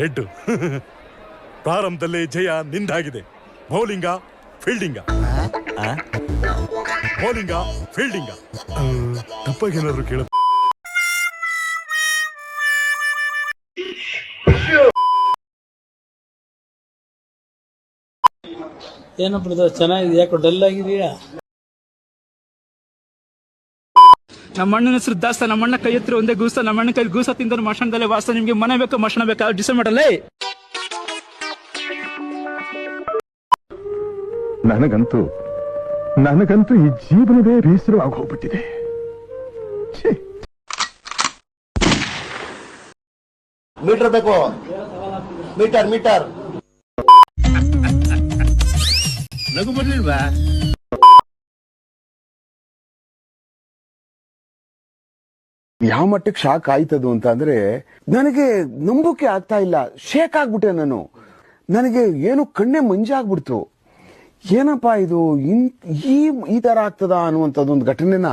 Head. ಪ್ರಾರಂಭದಲ್ಲಿ ಜಯ ನಿಂದಾಗಿದೆ. ಬೌಲಿಂಗ ಫೀಲ್ಡಿಂಗ. ಬೌಲಿಂಗ ಫೀಲ್ಡಿಂಗ. ತಪ್ಪಾಗೇನಾದ್ರು ಕೇಳ ಏನಪ್ಪ ಬ್ರದರ್ ಚೆನ್ನಾಗಿದೆ ಯಾಕೋ ಡಲ್ ಆಗಿದೆಯಾ? ನಮ್ಮ ಅಣ್ಣನ ಹೆಸರು ದಾಸ್ತ ನಮ್ಮ ಅಣ್ಣ ಕೈ ಹತ್ರ ಒಂದೇ ಗೂಸ ನಮ್ಮ ಅಣ್ಣ ಕೈ ಗೂಸ ತಿಂದ್ರೆ ಮಶಾಣದಲ್ಲೇ ವಾಸ್ತ ನಿಮ್ಗೆ ಮನೆ ಬೇಕು ಮಶಣ ಬೇಕಾ ಡಿಸೈಡ್ ಮಾಡಲ್ಲೇ ನನಗಂತೂ ನನಗಂತೂ ಈ ಜೀವನವೇ ಬೇಸರವಾಗಿ ಹೋಗ್ಬಿಟ್ಟಿದೆ. ಮೀಟರ್ ಬೇಕು. Meter meter. ನಗು ಬರ್ಲಿಲ್ವಾ? ಯಾವ ಮಟ್ಟಕ್ಕೆ ಶಾಕ್ ಆಯ್ತದು ಅಂತ ಅಂದ್ರೆ, ನನಗೆ ನಂಬೋಕೆ ಆಗ್ತಾ ಇಲ್ಲ. ಶೇಕ್ ಆಗ್ಬಿಟ್ಟೆ ನಾನು. ನನಗೆ ಏನು ಕಣ್ಣೆ ಮಂಜಾಗ್ಬಿಡ್ತು ಏನಪ್ಪಾ ಇದು ಈ ಈ ತರ ಆಗ್ತದ ಅನ್ನುವಂಥದ್ದು ಒಂದು ಘಟನೆನ